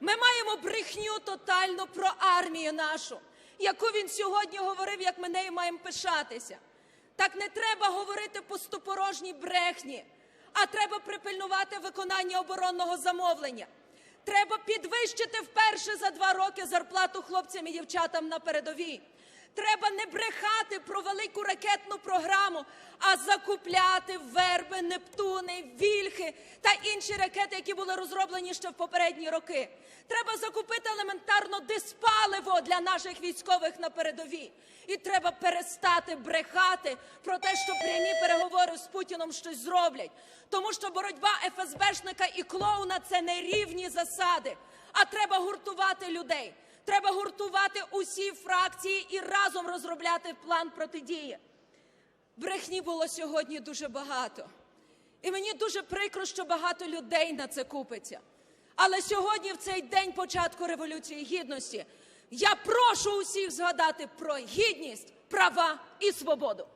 Ми маємо брехню тотальну про армію нашу, яку він сьогодні говорив, як ми нею маємо пишатися. Так не треба говорити пустопорожній брехні, а треба припильнувати виконання оборонного замовлення. Треба підвищити вперше за два роки зарплату хлопцям і дівчатам на передовій. Треба не брехати про велику ракетну програму, а закупляти верби, нептуни, вільхи та інші ракети, які були розроблені ще в попередні роки. Треба закупити елементарно диспаливо для наших військових на передовій. І треба перестати брехати про те, що прямі переговори з Путіном щось зроблять. Тому що боротьба ФСБшника і клоуна це не рівні засади, а треба гуртувати людей. Треба гуртувати усі фракції і разом розробляти план протидії. Брехні було сьогодні дуже багато. І мені дуже прикро, що багато людей на це купиться. Але сьогодні, в цей день початку Революції Гідності, я прошу усіх згадати про гідність, права і свободу.